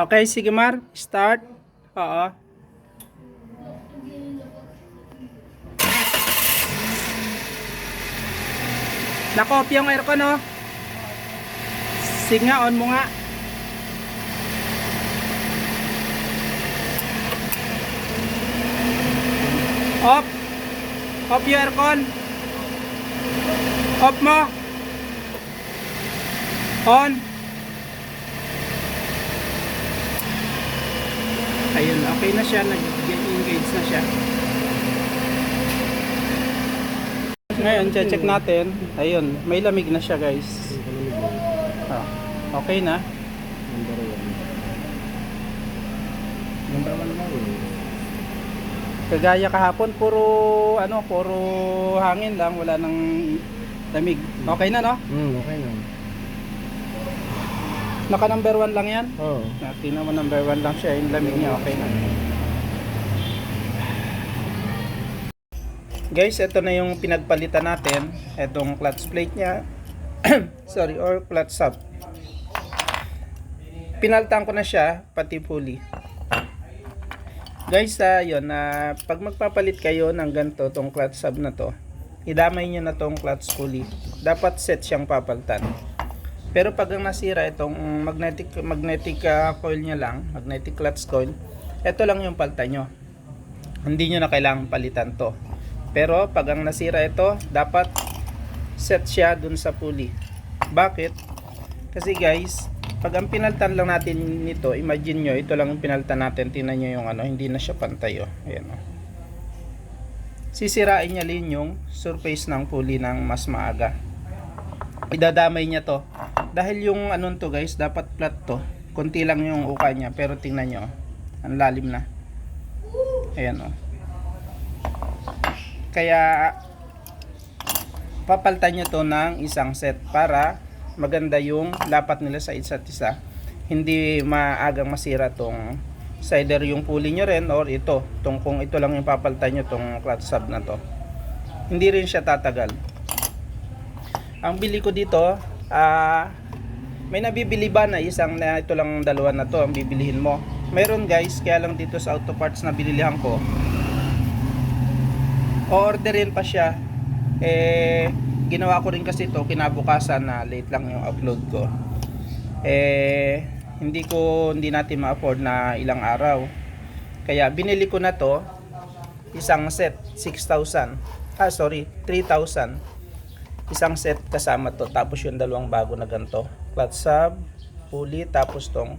Okay, sige Mar. Start. Oo. Naka-off yung aircon, no? Sige nga, on mo nga. Off. Off yung aircon. Off mo. On. Ayun, okay na siya. Nag-engage na siya. Ngayon, check natin. Ayun, may lamig na siya guys. Ah, okay na. Kagaya kahapon, puro ano, puro hangin lang, wala nang lamig. Okay na no? Hmm, okay na. Naka number 1 lang yan. Oo. Natin naman number 1 lang siya, yung lamig niya okay na. Guys, ito na yung pinagpalitan natin. Itong clutch plate niya. Sorry, or clutch sub. Pinaltan ko na siya, pati pulley. Guys, ah, yun, na pag magpapalit kayo ng ganito, tong clutch sub na to, idamay nyo na tong clutch pulley. Dapat set siyang papalitan. Pero pag ang nasira itong magnetic magnetic ah, coil niya lang, magnetic clutch coil, ito lang yung palitan nyo. Hindi nyo na kailangan palitan to. Pero pag ang nasira ito, dapat set siya dun sa pulley. Bakit? Kasi guys, pag ang pinaltan lang natin nito, imagine nyo, ito lang yung pinaltan natin, tingnan nyo yung ano, hindi na siya pantay oh. Ayan oh. Sisirain niya din yung surface ng pulley ng mas maaga. Idadamay niya to. Dahil yung ano to guys, dapat flat to. Konti lang yung uka niya, pero tingnan nyo, oh. ang lalim na. Ayan oh. Kaya papalitan nyo to ng isang set para maganda yung lapat nila sa isa't isa. Hindi maagang masira tong sa either yung pulley nyo rin or ito. Tong kung ito lang yung papalitan nyo tong clutch sub na to. Hindi rin siya tatagal. Ang bili ko dito, ah may nabibili ba na isang na ito lang dalawa na to ang bibilihin mo? Meron guys, kaya lang dito sa auto parts na binilihan ko, o-orderin pa siya. Eh, ginawa ko rin kasi ito kinabukasan na late lang yung upload ko. Eh, hindi ko, hindi natin ma-afford na ilang araw. Kaya binili ko na to, isang set, 6,000. Ah, sorry, 3,000. Isang set kasama to. Tapos yung dalawang bago na ganito. Clutch sub, pulley, tapos tong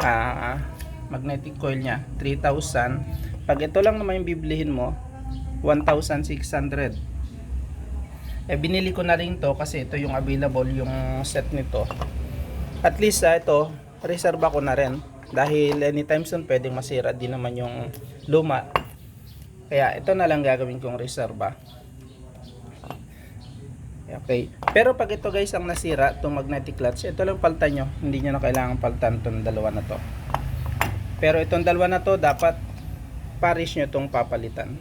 ah, magnetic coil niya, 3,000. Pag ito lang naman yung bibilihin mo, 1,600. Eh binili ko na rin to kasi ito yung available yung set nito. At least ah, ito, reserva ko na rin. Dahil anytime soon pwedeng masira din naman yung luma. Kaya ito na lang gagawin kong reserva. Okay. Pero pag ito guys ang nasira, itong magnetic clutch, ito lang paltan nyo. Hindi nyo na kailangan paltan itong dalawa na to. Pero itong dalawa na to, dapat paris nyo itong papalitan.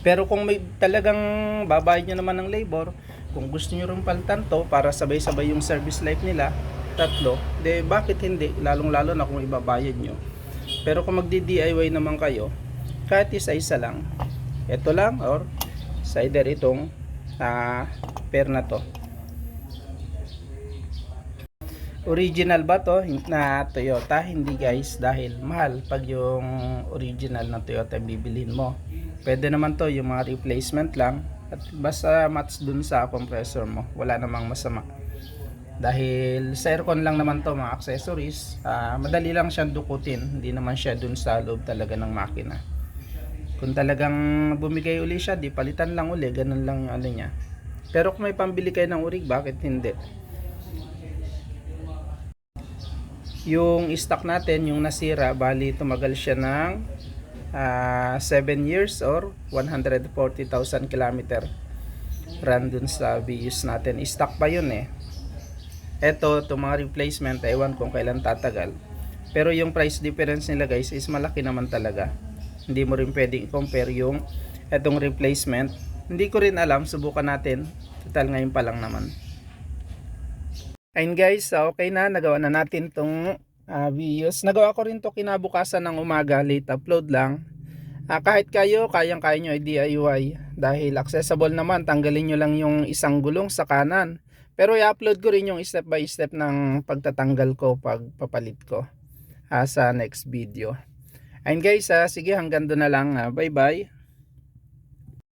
Pero kung may talagang babayad nyo naman ng labor, kung gusto nyo rin palitan to para sabay-sabay yung service life nila, tatlo, de bakit hindi? Lalong-lalo na kung ibabayad nyo. Pero kung magdi-DIY naman kayo, kahit isa-isa lang, ito lang or sa either itong ah, pair na to. Original ba to na Toyota? Hindi guys dahil mahal pag yung original na Toyota bibilhin mo. Pwede naman to yung mga replacement lang at basta match dun sa compressor mo. Wala namang masama. Dahil sa aircon lang naman to mga accessories, ah, madali lang siyang dukutin. Hindi naman siya dun sa loob talaga ng makina. Kung talagang bumigay uli siya, di palitan lang uli, ganun lang yung ano niya. Pero kung may pambili kayo ng urig, bakit hindi? Yung stock natin, yung nasira, bali tumagal siya ng 7 years or 140,000 kilometer run dun sa VUs natin. Stock pa yun eh. Eto, itong mga replacement, ewan kung kailan tatagal. Pero yung price difference nila guys is malaki naman talaga. Hindi mo rin pwedeng compare yung etong replacement. Hindi ko rin alam, subukan natin. Total ngayon pa lang naman. Ayun guys, so okay na, nagawa na natin tong ah, views. Nagawa ko rin to kinabukasan ng umaga, late upload lang. Ah, kahit kayo, kayang-kaya nyo i-DIY. Dahil accessible naman, tanggalin nyo lang yung isang gulong sa kanan. Pero i-upload ko rin yung step by step ng pagtatanggal ko pag papalit ko ah, sa next video. Ayun guys, ah, sige hanggang doon na lang. ah. bye bye.